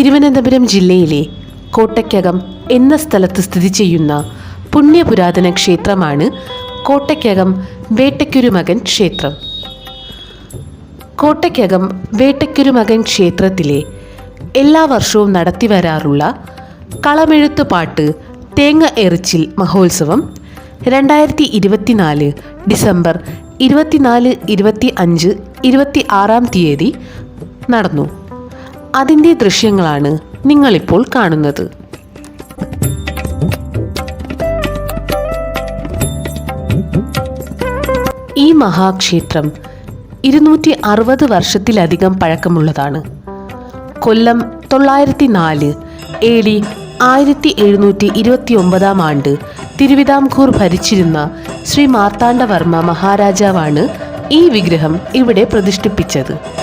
തിരുവനന്തപുരം ജില്ലയിലെ കോട്ടയ്ക്കകം എന്ന സ്ഥലത്ത് സ്ഥിതി ചെയ്യുന്ന പുണ്യപുരാതന ക്ഷേത്രമാണ് കോട്ടയ്ക്കകം വേട്ടയ്ക്കൊരുമകൻ ക്ഷേത്രം. കോട്ടയ്ക്കകം വേട്ടയ്ക്കൊരുമകൻ ക്ഷേത്രത്തിലെ എല്ലാ വർഷവും നടത്തി നടത്തിവരാറുള്ള കളമെഴുത്തുപാട്ട് തേങ്ങ എറിച്ചിൽ മഹോത്സവം രണ്ടായിരത്തി ഇരുപത്തിനാല് ഡിസംബർ ഇരുപത്തിനാല് ഇരുപത്തി അഞ്ച് ഇരുപത്തി ആറാം തീയതി നടന്നു. അതിന്റെ ദൃശ്യങ്ങളാണ് നിങ്ങളിപ്പോൾ കാണുന്നത്. ഈ മഹാക്ഷേത്രം ഇരുന്നൂറ്റി അറുപത് വർഷത്തിലധികം പഴക്കമുള്ളതാണ്. കൊല്ലം തൊള്ളായിരത്തി നാല് എ ഡി ആയിരത്തി എഴുന്നൂറ്റി ഇരുപത്തി ഒമ്പതാം ആണ്ട് തിരുവിതാംകൂർ ഭരിച്ചിരുന്ന ശ്രീ മാർത്താണ്ഡവർമ്മ മഹാരാജാവാണ് ഈ വിഗ്രഹം ഇവിടെ പ്രതിഷ്ഠിപ്പിച്ചത്.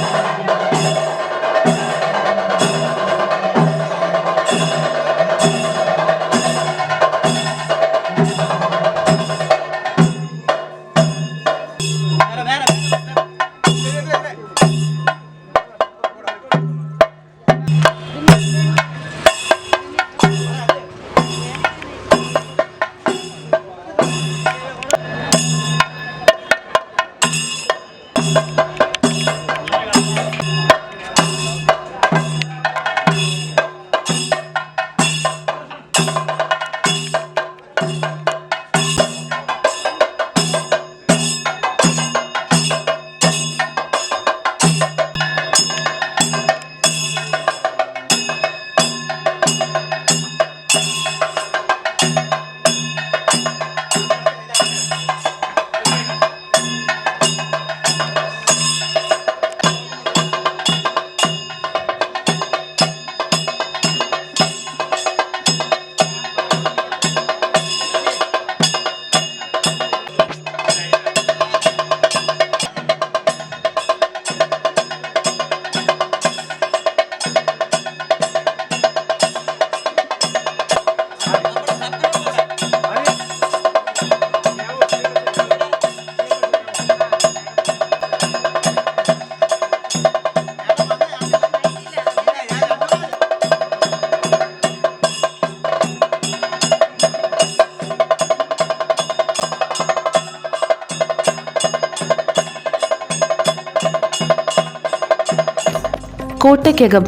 കോട്ടയ്ക്കകം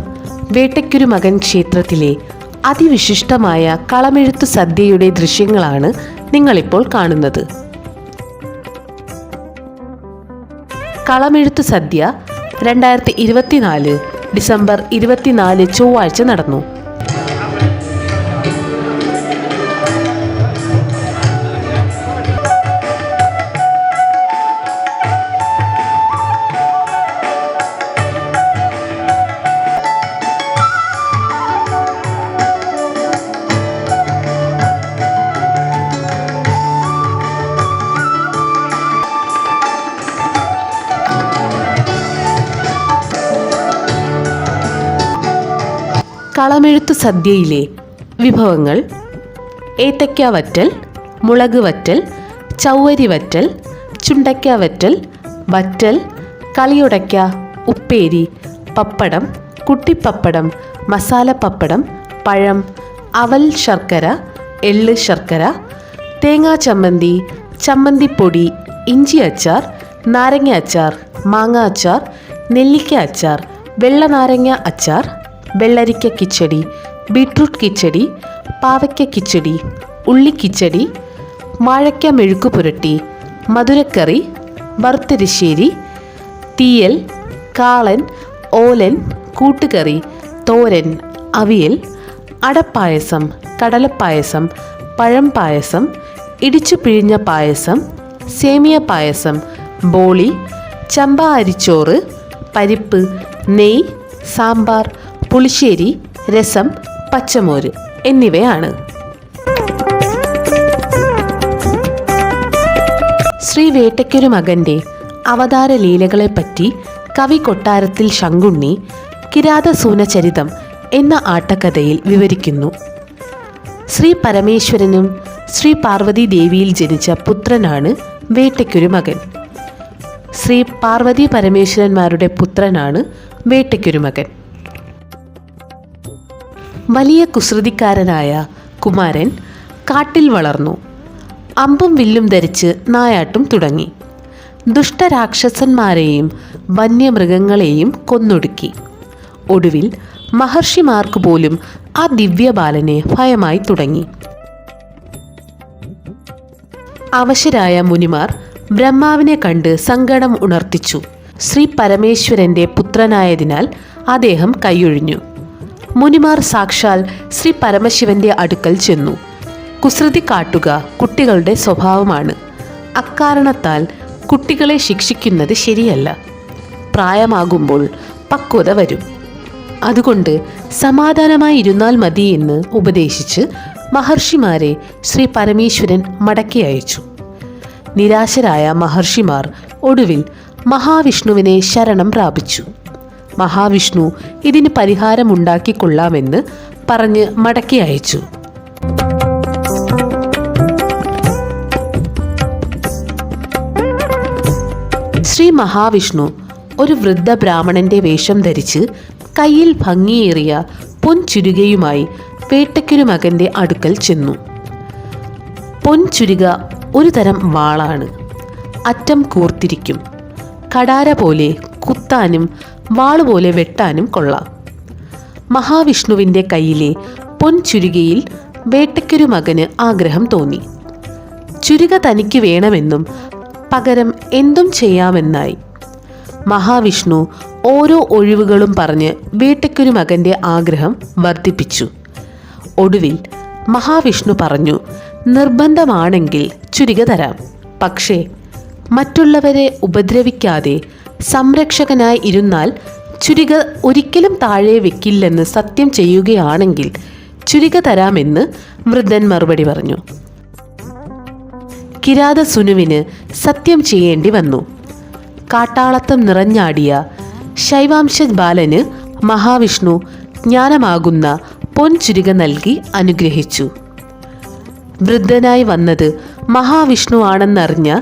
വേട്ടയ്ക്കൊരുമകൻ ക്ഷേത്രത്തിലെ അതിവിശിഷ്ടമായ കളമെഴുത്തു സദ്യയുടെ ദൃശ്യങ്ങളാണ് നിങ്ങളിപ്പോൾ കാണുന്നത്. കളമെഴുത്തു സദ്യ രണ്ടായിരത്തി ഇരുപത്തിനാല് ഡിസംബർ ഇരുപത്തിനാല് ചൊവ്വാഴ്ച നടന്നു. കളമെഴുത്തു സദ്യയിലെ വിഭവങ്ങൾ ഏത്തയ്ക്ക വറ്റൽ മുളക് വറ്റൽ ചൗവരി വറ്റൽ ചുണ്ടയ്ക്ക വറ്റൽ വറ്റൽ കളിയുടയ്ക്ക ഉപ്പേരി പപ്പടം കുട്ടിപ്പപ്പടം മസാലപ്പപ്പടം പഴം അവൽ ശർക്കര എള്ള് ശർക്കര തേങ്ങാ ചമ്മന്തി ചമ്മന്തിപ്പൊടി ഇഞ്ചി അച്ചാർ നാരങ്ങ അച്ചാർ മാങ്ങ അച്ചാർ നെല്ലിക്ക അച്ചാർ വെള്ള നാരങ്ങ അച്ചാർ വെള്ളരിക്ക കിച്ചടി ബീട്രൂട്ട് കിച്ചടി പാവയ്ക്ക കിച്ചടി ഉള്ളിക്കിച്ചടി വാഴയ്ക്ക മെഴുക്ക് പുരട്ടി മധുരക്കറി വറുത്തരിശ്ശേരി തീയൽ കാളൻ ഓലൻ കൂട്ടുകറി തോരൻ അവിയൽ അടപ്പായസം കടലപ്പായസം പഴം പായസം ഇടിച്ചു പിഴിഞ്ഞ പായസം സേമിയ പായസം ബോളി ചമ്പ അരിച്ചോറ് പരിപ്പ് നെയ് സാമ്പാർ പുളിശ്ശേരി രസം പച്ചമോര് എന്നിവയാണ്. ശ്രീ വേട്ടയ്ക്കൊരു മകന്റെ അവതാര ലീലകളെപ്പറ്റി കവി കൊട്ടാരത്തിൽ ശങ്കുണ്ണി കിരാതസൂനചരിതം എന്ന ആട്ടക്കഥയിൽ വിവരിക്കുന്നു. ശ്രീ പരമേശ്വരനും ശ്രീ പാർവതി ദേവിയിൽ ജനിച്ച പുത്രനാണ് വേട്ടയ്ക്കൊരു മകൻ. ശ്രീ പാർവതി പരമേശ്വരന്മാരുടെ പുത്രനാണ് വേട്ടയ്ക്കൊരു മകൻ. വലിയ കുസൃതിക്കാരനായ കുമാരൻ കാട്ടിൽ വളർന്നു. അമ്പും വില്ലും ധരിച്ച് നായാട്ടും തുടങ്ങി. ദുഷ്ടരാക്ഷസന്മാരെയും വന്യമൃഗങ്ങളെയും കൊന്നൊടുക്കി. ഒടുവിൽ മഹർഷിമാർക്ക് പോലും ആ ദിവ്യബാലനെ ഭയമായി തുടങ്ങി. അവശരായ മുനിമാർ ബ്രഹ്മാവിനെ കണ്ട് സങ്കടം ഉണർത്തിച്ചു. ശ്രീ പരമേശ്വരന്റെ പുത്രനായതിനാൽ അദ്ദേഹം കൈയൊഴിഞ്ഞു. മുനിമാർ സാക്ഷാൽ ശ്രീ പരമശിവന്റെ അടുക്കൽ ചെന്നു. കുസൃതി കാട്ടുക കുട്ടികളുടെ സ്വഭാവമാണ്. അക്കാരണത്താൽ കുട്ടികളെ ശിക്ഷിക്കുന്നത് ശരിയല്ല. പ്രായമാകുമ്പോൾ പക്വത വരും. അതുകൊണ്ട് സമാധാനമായി ഇരുന്നാൽ മതി എന്ന് ഉപദേശിച്ച് മഹർഷിമാരെ ശ്രീ പരമേശ്വരൻ മടക്കി അയച്ചു. നിരാശരായ മഹർഷിമാർ ഒടുവിൽ മഹാവിഷ്ണുവിനെ ശരണം പ്രാപിച്ചു. മഹാവിഷ്ണു ഇതിന് പരിഹാരമുണ്ടാക്കിക്കൊള്ളാമെന്ന് പറഞ്ഞ് മടക്കി അയച്ചു. ശ്രീ മഹാവിഷ്ണു ഒരു വൃദ്ധ ബ്രാഹ്മണന്റെ വേഷം ധരിച്ച് കയ്യിൽ ഭംഗിയേറിയ പൊൻചുരുകയുമായി വേട്ടയ്ക്കൊരു മകന്റെ അടുക്കൽ ചെന്നു. പൊൻചുരുക ഒരു തരം വാളാണ്. അറ്റം കൂർത്തിരിക്കും. കടാര പോലെ കുത്താനും വാളുപോലെ വെട്ടാനും കൊള്ളാം. മഹാവിഷ്ണുവിന്റെ കയ്യിലെ പൊൻചുരുകയിൽ വേട്ടയ്ക്കൊരു മകന് ആഗ്രഹം തോന്നി. ചുരുക തനിക്ക് വേണമെന്നും പകരം എന്തും ചെയ്യാമെന്നായി. മഹാവിഷ്ണു ഓരോ ഒഴിവുകളും പറഞ്ഞ് വേട്ടയ്ക്കൊരു മകന്റെ ആഗ്രഹം വർദ്ധിപ്പിച്ചു. ഒടുവിൽ മഹാവിഷ്ണു പറഞ്ഞു നിർബന്ധമാണെങ്കിൽ ചുരുക തരാം. പക്ഷേ മറ്റുള്ളവരെ ഉപദ്രവിക്കാതെ സംരക്ഷകനായി ഇരുന്നാൽ ചുരിക ഒരിക്കലും താഴെ വെക്കില്ലെന്ന് സത്യം ചെയ്യുകയാണെങ്കിൽ ചുരിക തരാമെന്ന് വൃദ്ധൻ മറുപടി പറഞ്ഞു. കിരാത സുനുവിന് സത്യം ചെയ്യേണ്ടി വന്നു. കാട്ടാളത്തം നിറഞ്ഞാടിയ ശൈവാംശ ബാലന് മഹാവിഷ്ണു ജ്ഞാനമാകുന്ന പൊൻചുരിക നൽകി അനുഗ്രഹിച്ചു. വൃദ്ധനായി വന്നത് മഹാവിഷ്ണു ആണെന്നറിഞ്ഞ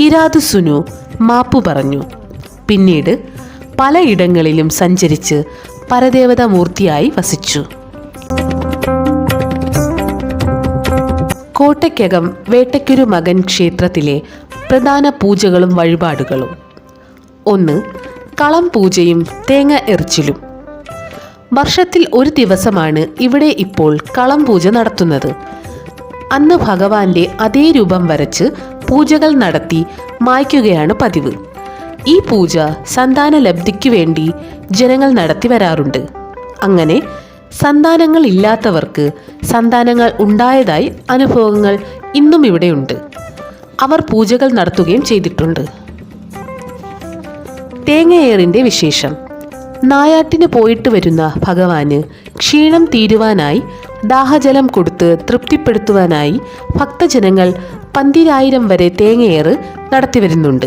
കിരാതുസുനു മാപ്പു പറഞ്ഞു. പിന്നീട് പലയിടങ്ങളിലും സഞ്ചരിച്ച് പരദേവത മൂർത്തിയായി വസിച്ചു. കോട്ടയ്ക്കകം വേട്ടയ്ക്കൊരു മകൻ ക്ഷേത്രത്തിലെ പ്രധാന പൂജകളും വഴിപാടുകളും. ഒന്ന് കളം പൂജയും തേങ്ങ എറിച്ചിലും. വർഷത്തിൽ ഒരു ദിവസമാണ് ഇവിടെ ഇപ്പോൾ കളം പൂജ നടത്തുന്നത്. അന്ന് ഭഗവാന്റെ അതേ രൂപം വരച്ച് പൂജകൾ നടത്തി മായ്ക്കുകയാണ് പതിവ്. ഈ പൂജ സന്താന ലബ്ധിക്ക് വേണ്ടി ജനങ്ങൾ നടത്തി വരാറുണ്ട്. അങ്ങനെ സന്താനങ്ങൾ ഇല്ലാത്തവർക്ക് സന്താനങ്ങൾ ഉണ്ടായതായി അനുഭവങ്ങൾ ഇന്നും ഇവിടെയുണ്ട്. അവർ പൂജകൾ നടത്തുകയും ചെയ്തിട്ടുണ്ട്. തേങ്ങയേറിന്റെ വിശേഷം. നായാട്ടിന് പോയിട്ട് വരുന്ന ഭഗവാന് ക്ഷീണം തീരുവാനായി ദാഹജലം കൊടുത്ത് തൃപ്തിപ്പെടുത്തുവാനായി ഭക്തജനങ്ങൾ പന്തിരായിരം വരെ തേങ്ങയേറ് നടത്തിവരുന്നുണ്ട്.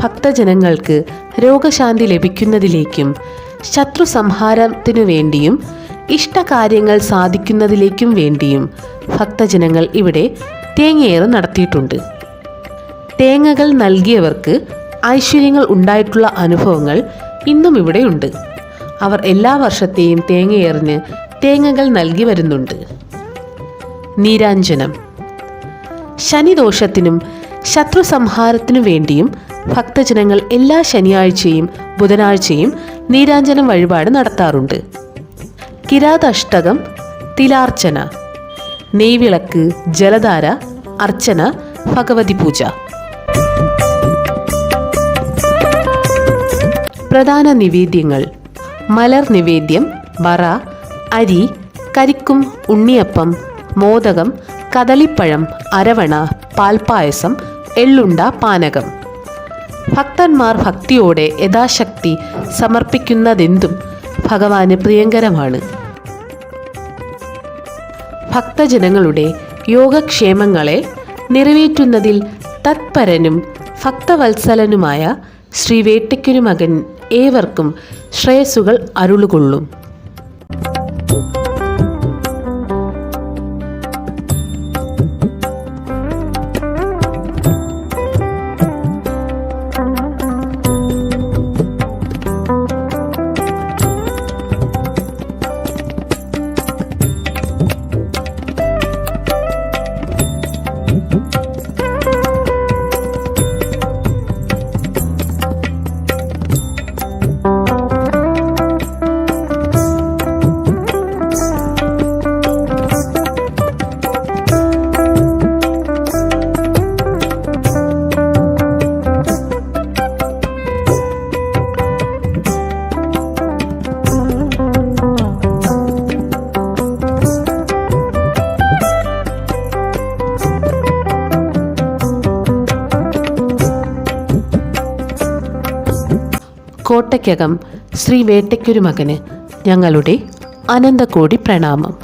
ഭക്തജനങ്ങൾക്ക് രോഗശാന്തി ലഭിക്കുന്നതിലേക്കും ശത്രു സംഹാരത്തിനു വേണ്ടിയും ഇഷ്ടകാര്യങ്ങൾ സാധിക്കുന്നതിലേക്കും വേണ്ടിയും ഭക്തജനങ്ങൾ ഇവിടെ തേങ്ങയേറ് നടത്തിയിട്ടുണ്ട്. തേങ്ങകൾ നൽകിയവർക്ക് ഐശ്വര്യങ്ങൾ ഉണ്ടായിട്ടുള്ള അനുഭവങ്ങൾ ഇന്നും ഇവിടെയുണ്ട്. അവർ എല്ലാ വർഷത്തെയും തേങ്ങയേറിന് തേങ്ങകൾ നൽകി വരുന്നുണ്ട്. നീരാഞ്ജനം. ശനിദോഷത്തിനും ശത്രു സംഹാരത്തിനു വേണ്ടിയും ഭക്തജനങ്ങൾ എല്ലാ ശനിയാഴ്ചയും ബുധനാഴ്ചയും നീരാഞ്ജനം വഴിപാട് നടത്താറുണ്ട്. കിരാതഷ്ടകം തിലാർച്ചന നെയ്വിളക്ക് ജലധാര അർച്ചന ഭഗവതി പൂജ. പ്രധാന നിവേദ്യങ്ങൾ. മലർ നിവേദ്യം വറ അരി കരിക്കും ഉണ്ണിയപ്പം മോദകം കദളിപ്പഴം അരവണ പാൽപ്പായസം എള്ളുണ്ട പാനകം. ഭക്തന്മാർ ഭക്തിയോടെ യഥാശക്തി സമർപ്പിക്കുന്നതെന്തും ഭഗവാന് പ്രിയങ്കരമാണ്. ഭക്തജനങ്ങളുടെ യോഗക്ഷേമങ്ങളെ നിറവേറ്റുന്നതിൽ തത്പരനും ഭക്തവത്സലനുമായ ശ്രീ വേട്ടയ്ക്കൊരു മകൻ ഏവർക്കും ശ്രേയസുകൾ അരുളുകൊള്ളും. കോട്ടയ്ക്കകം ശ്രീ വേട്ടയ്ക്കൊരു മകന് ഞങ്ങളുടെ അനന്തകോടി പ്രണാമം.